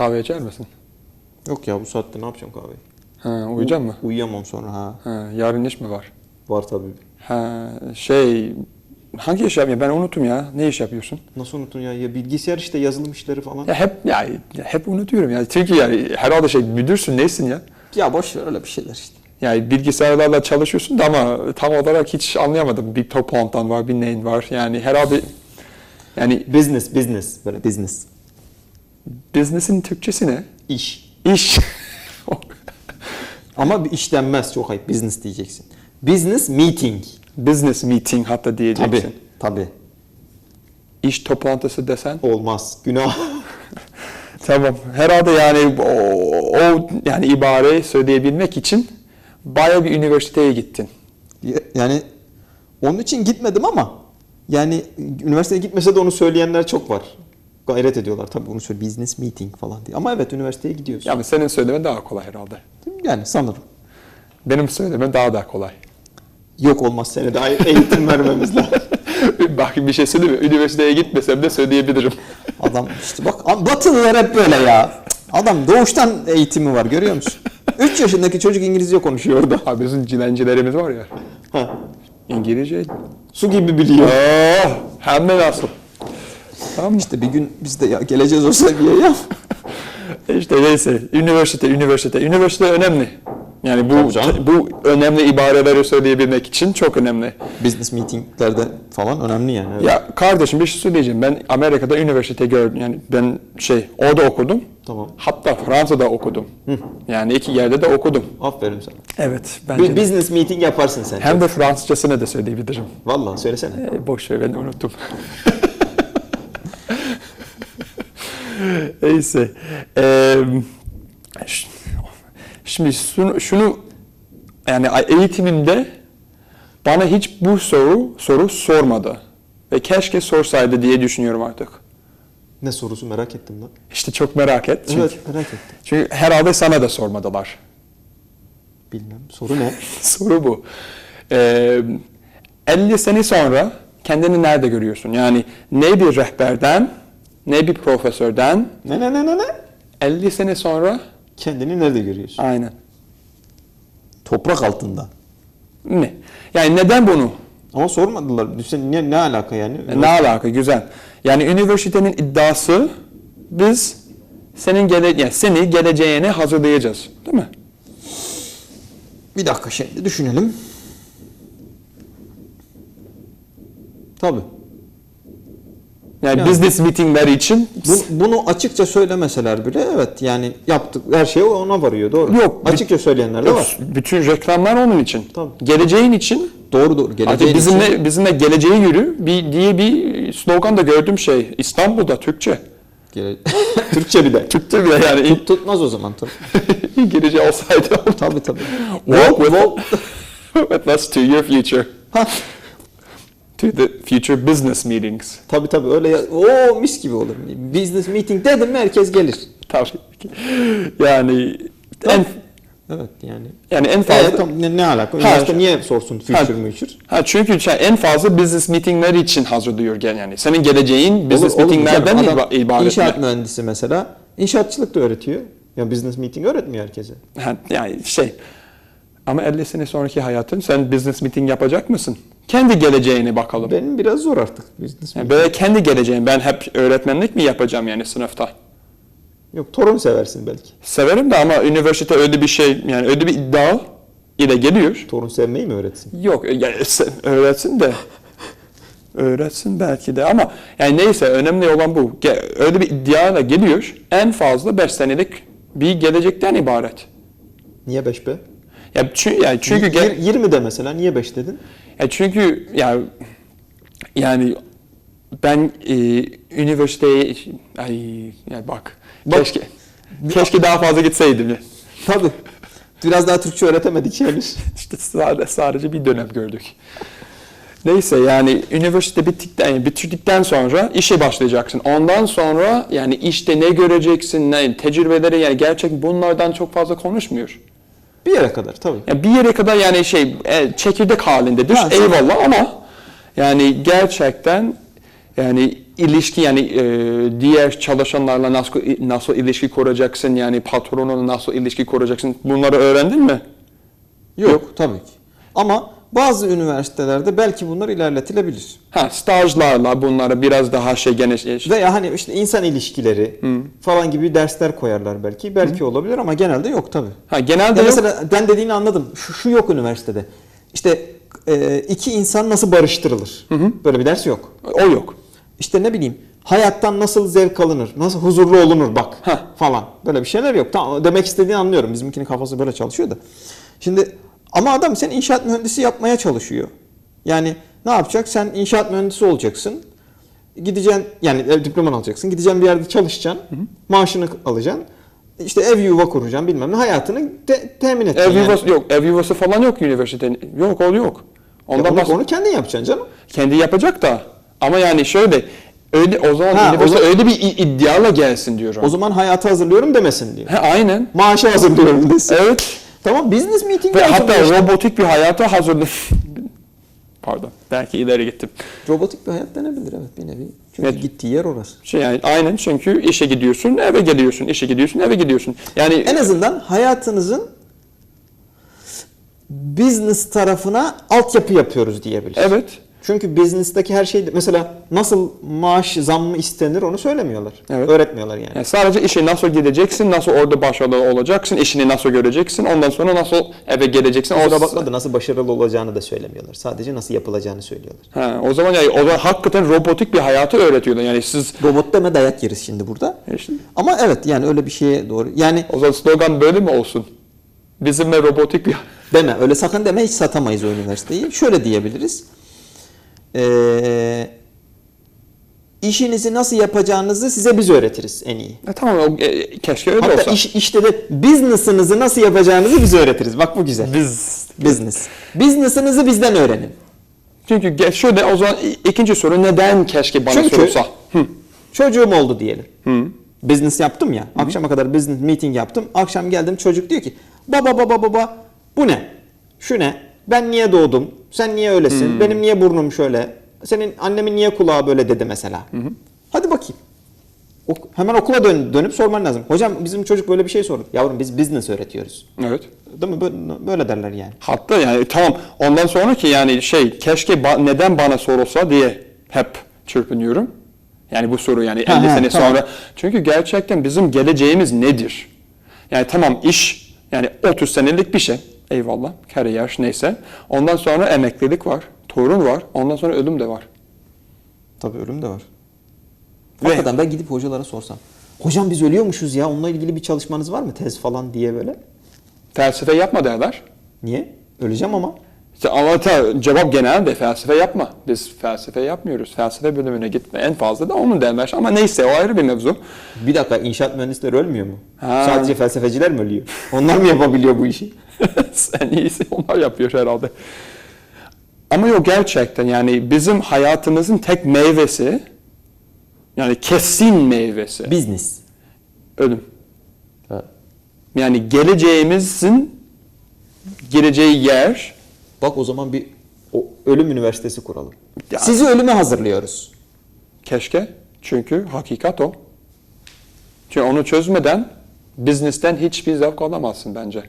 Kahve içer misin? Yok ya bu saatte ne yapacağım kahve? Ha, uyuyacak mı? Uyuyamam sonra ha. Ha, yarın iş mi var? Var tabii. Ha, şey, hangi iş yapıyorsun? Ben unuttum ya. Ne iş yapıyorsun? Nasıl unuttun ya? Ya bilgisayar işte yazılım işleri falan. Ya hep ya, hep unutuyorum ya. Çünkü yani herhalde şey müdürsün neysin ya? Ya boş ver öyle bir şeyler işte. Yani bilgisayarlarla çalışıyorsun da ama tam olarak hiç anlayamadım. Bir toplantıdan var, bir neyin var. Yani herhalde yani Business, business. Böyle business. Business'in Türkçesi ne? İş. İş. Ama bir iş denmez çok ayıp. Business diyeceksin. Business meeting. Business meeting hatta diyeceksin. Tabii. Tabii. İş toplantısı desen. Olmaz. Günah. Tamam. Herhalde yani o, o yani ibareyi söyleyebilmek için bayağı bir üniversiteye gittin. yani onun için gitmedim ama yani üniversiteye gitmese de onu söyleyenler çok var. Gayret ediyorlar tabii bunu söyle business meeting falan diye. Ama evet üniversiteye gidiyoruz. Yani senin söylemen daha kolay herhalde. Yani sanırım. Benim söylemem daha da kolay. Yok olmaz sene daha eğitim vermemiz lazım. Bak bir şey söyleyeyim mi? Üniversiteye gitmesem de söyleyebilirim. Adam işte bak Batılılar hep böyle ya. Adam doğuştan eğitimi var görüyor musun? 3 yaşındaki çocuk İngilizce konuşuyor orada. Abi bizim cilencilerimiz var ya. Ha, İngilizce. su gibi biliyor. Oh, hem de nasıl? Tamam işte. İşte bir gün biz de ya geleceğiz o seviyeye. İşte neyse. Üniversite, üniversite. Üniversite önemli. Yani bu bu önemli ibareleri söyleyebilmek için çok önemli. Business meetinglerde falan önemli yani. evet. Ya kardeşim bir şey söyleyeceğim. Ben Amerika'da üniversite gördüm. Yani ben şey orada okudum. Tamam. Hatta Fransa'da okudum. Yani iki yerde de okudum. Aferin sana. Evet Bir bence. de. business meeting yaparsın sen. Hem de Fransızcasını da söyleyebilirim. Vallahi söylesene. E, boş ver ben unuttum. Neyse. Eee, ş- şimdi şunu, şunu yani eğitimimde bana hiç bu soru soru sormadı. Ve keşke sorsaydı diye düşünüyorum artık. Ne sorusu merak ettim lan. İşte çok merak et. Çünkü, Evet merak ettim. çünkü herhalde sana da sormadılar. Bilmem. Soru ne? Soru bu. Ee, 50 sene sonra kendini nerede görüyorsun? Yani ne bir rehberden, ne bir profesörden, Ne ne ne ne ne? 50 sene sonra Kendini nerede görüyorsun? aynen. Toprak altında. Ne? Yani neden bunu? Ama sormadılar. Düşün ne, ne alaka yani? Ne alaka? Güzel. Yani üniversitenin iddiası biz senin gele yani seni geleceğine hazırlayacağız. Değil mi? Bir dakika şimdi düşünelim. Tabii. Yani, Yani- business meetingler için Bu- bunu açıkça söylemeseler bile evet yani yaptık her şey ona varıyor doğru. Yok, Açıkça söyleyenler de var. bütün reklamlar onun için. Tabii. Geleceğin için Doğru doğru. Geleceğin bizimle için- bizimle geleceğe yürü bir diye bir slogan da gördüm şey İstanbul'da Türkçe. Gele- Türkçe bir de. Türkçe bile yani Tut- tutmaz o zaman tabii. İngilizce olsaydı. tabii tabii. Walk with, with us to your future. To the future business meetings. tabii tabii öyle ya. Oo mis gibi olur. Business meeting dedim mi herkes gelir. Tabii ki. Yani en Evet yani. yani en fazla Evet, tamam, ne, ne alaka? Üniversite niye sorsun future Ha. future? Ha çünkü şey, en fazla business meetingler için hazırlıyor gel yani. Senin geleceğin business Olur- olur meetinglerden canım? Adam iba- ibaret. İnşaat mühendisi mesela. İnşaatçılık da öğretiyor. Ya business meeting öğretmiyor herkese. Ha, yani şey ama 50 sene sonraki hayatın sen business meeting yapacak mısın? Kendi geleceğine bakalım. Benim biraz zor artık business Yani böyle kendi geleceğim. Ben hep öğretmenlik mi yapacağım yani sınıfta? Yok torun seversin belki. Severim de ama üniversite öyle bir şey yani öyle bir iddia ile geliyor. Torun sevmeyi mi öğretsin? Yok yani öğretsin de öğretsin belki de ama yani neyse önemli olan bu. Öyle bir iddiayla geliyor. En fazla 5 senelik bir gelecekten ibaret. Niye 5 be? Ya çünkü yani çünkü Y- ge- 20 de mesela niye 5 dedin? Ya çünkü ya yani ben e, üniversiteye ay ya bak, Bak- keşke keşke daha fazla gitseydim. Tabii. Biraz daha Türkçe öğretemedik henüz. İşte sadece, sadece bir dönem gördük. Neyse yani üniversite bittikten yani bitirdikten sonra işe başlayacaksın. Ondan sonra yani işte ne göreceksin, ne tecrübeleri yani gerçek bunlardan çok fazla konuşmuyor. Bir yere kadar tabii. Yani bir yere kadar yani şey e, çekirdek halindedir. Ha, sen- Eyvallah ama yani gerçekten Yani ilişki yani e, diğer çalışanlarla nasıl nasıl ilişki kuracaksın yani patronunla nasıl ilişki kuracaksın bunları öğrendin mi? Yok, tabii ki. Ama bazı üniversitelerde belki bunlar ilerletilebilir. Ha stajlarla bunlara biraz daha şey geniş Veya hani işte insan ilişkileri falan gibi dersler koyarlar belki. Belki olabilir ama genelde yok tabii. Ha genelde Ya yok. mesela ben dediğini anladım. Şu, şu yok üniversitede. İşte e, iki insan nasıl barıştırılır? Böyle bir ders yok. o yok. İşte ne bileyim hayattan nasıl zevk alınır, nasıl huzurlu olunur bak Heh. falan. Böyle bir şeyler yok. Tamam demek istediğini anlıyorum. Bizimkinin kafası böyle çalışıyor da. Şimdi ama adam sen inşaat mühendisi yapmaya çalışıyor. Yani ne yapacak? Sen inşaat mühendisi olacaksın. Gideceksin yani ev diploman alacaksın. Gideceksin bir yerde çalışacaksın. Maaşını alacaksın. İşte ev yuva kuracaksın bilmem ne. Hayatını te- temin edeceksin. Ev yani. yuvası yok. Ev yuvası falan yok üniversitenin. Yok o yok. Ya Ondan onu, bahs- onu kendin yapacaksın canım. kendi yapacak da. Ama yani şöyle öyle o zaman Ha, o zaman- öyle bir i- iddiayla gelsin diyorum. O zaman hayatı hazırlıyorum demesin diyor. He, aynen. Maaşı hazırlıyorum desin. Evet. Tamam business meeting Ve hatta işte. robotik bir hayata hazırlı. Pardon. Belki ileri gittim. Robotik bir hayat denebilir evet bir nevi. Çünkü Evet. gittiği yer orası. Şey yani aynen çünkü işe gidiyorsun, eve geliyorsun, işe gidiyorsun, eve gidiyorsun. Yani En azından hayatınızın business tarafına altyapı yapıyoruz diyebiliriz. evet. Çünkü business'taki her şey mesela nasıl maaş zammı istenir onu söylemiyorlar. Evet. Öğretmiyorlar yani. Yani sadece işe nasıl gideceksin, nasıl orada başarılı olacaksın, işini nasıl göreceksin, ondan sonra nasıl eve geleceksin. Kusura O, bakma da nasıl başarılı olacağını da söylemiyorlar. Sadece nasıl yapılacağını söylüyorlar. ha, o zaman yani o zaman hakikaten robotik bir hayatı öğretiyorlar. Yani siz Robot deme dayak yeriz şimdi burada. işte, Ama evet yani öyle bir şeye doğru. Yani o zaman slogan böyle mi olsun? Bizimle robotik bir Deme öyle sakın deme hiç satamayız o üniversiteyi. Şöyle diyebiliriz. Ee, işinizi nasıl yapacağınızı size biz öğretiriz en iyi. E, tamam o, e, keşke öyle Hatta olsa. iş, işte de business'ınızı nasıl yapacağınızı biz öğretiriz. Bak bu güzel. Biz Business. Business'ınızı bizden öğrenin. çünkü şöyle o zaman ikinci soru neden keşke bana Çünkü- sorulsa? Hı. Çocuğum oldu diyelim. Business yaptım ya. Akşama kadar business meeting yaptım. Akşam geldim çocuk diyor ki baba baba baba bu ne? Şu ne? Ben niye doğdum? Sen niye öylesin? Benim niye burnum şöyle? Senin annemin niye kulağı böyle dedi mesela. Hadi bakayım. Ok- hemen okula dön, dönüp sorman lazım. Hocam bizim çocuk böyle bir şey sordu. Yavrum biz business öğretiyoruz. Evet. Değil mi? Böyle, böyle derler yani. Hatta yani tamam ondan sonraki yani şey keşke ba- neden bana sorulsa diye hep çırpınıyorum. Yani bu soru yani 50 Ha, ha, sene tamam. sonra. Çünkü gerçekten bizim geleceğimiz nedir? Yani tamam iş yani 30 senelik bir şey. Eyvallah. Kariyer neyse. Ondan sonra emeklilik var. Torun var. Ondan sonra ölüm de var. Tabii ölüm de var. Ve- Hakikaten ben gidip hocalara sorsam. Hocam biz ölüyormuşuz ya. Onunla ilgili bir çalışmanız var mı? Tez falan diye böyle. Felsefe yapma derler. Niye? Öleceğim ama. İşte ama ta- cevap genelde felsefe yapma. Biz felsefe yapmıyoruz. Felsefe bölümüne gitme. En fazla da onu derler. Ama neyse o ayrı bir mevzu. Bir dakika inşaat mühendisleri ölmüyor mu? Ha. Sadece felsefeciler mi ölüyor? Onlar mı yapabiliyor bu işi? en iyisi onlar yapıyor herhalde. Ama yok gerçekten yani bizim hayatımızın tek meyvesi yani kesin meyvesi Business. ölüm. Yani geleceğimizin geleceği yer Bak o zaman bir o ölüm üniversitesi kuralım. Ya. Sizi ölüme hazırlıyoruz. keşke çünkü hakikat o. Çünkü onu çözmeden business'ten hiçbir zevk alamazsın bence.